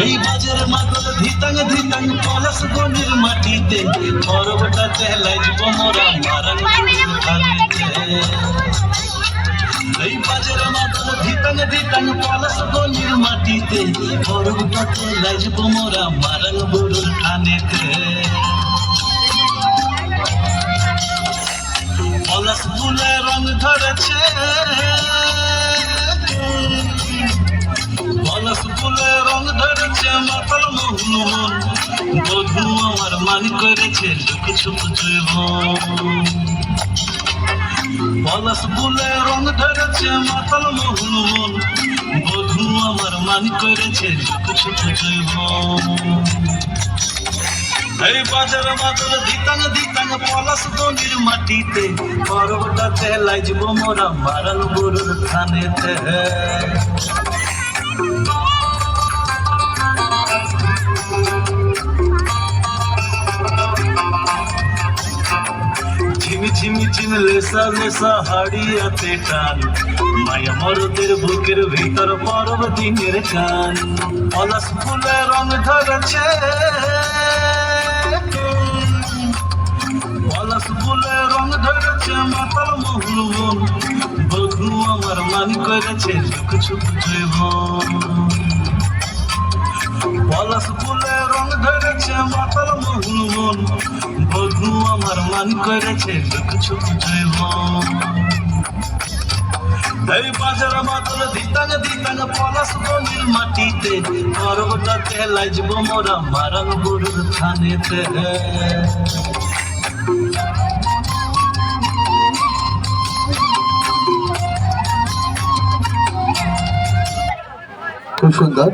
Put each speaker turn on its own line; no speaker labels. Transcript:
এই বাজের মাদল ধিতাং ধিতাং পলাশ গনির মাটিতে পর্বটাতে লাইজব মোরা মারাং এই বাজের মাদল ধিতাং ধিতাং পলাশ গনির মাটিতে পর্বটাতে লাইজব মোরা মারাং বুড়ুর খানেতে পলাশ ফুলে রং ধরেছে মান করেছে লুক ছুপ জৈব পলাশ ফুলে রং ধরেছে মাতাল মোহন মন। বধু আমার মান করেছে লুক ছুপ জৈব এই বাজার বাদল দিতাং দিতাং পলাশ গনির মাটিতে। পর্বটাতে লাইজব মোরা মারাল গরুর থানেতে। ঝিমি ঝিমি ঝিম লেসা লেসা হাড়িয়াতে টান। মায়া মরদের বুকের ভিতর পরব দিনের গান পলাশ ফুলে রং ধরেছে। পলাশ ফুলে রং ধরেছে মাতাল মহুল বধু আমার মান করেছে চুক চুক জৈব পলাশ ফুলে রং ধরেছে মাতাল মন, বধু আমার মান করেছে এই বাজার মাদল দিতাং দিতাং, পলাশ গনির মাটিতে পর্বটাতে লাইজব মোরা মারাং গরুর থানেতে।
খুব সুন্দর।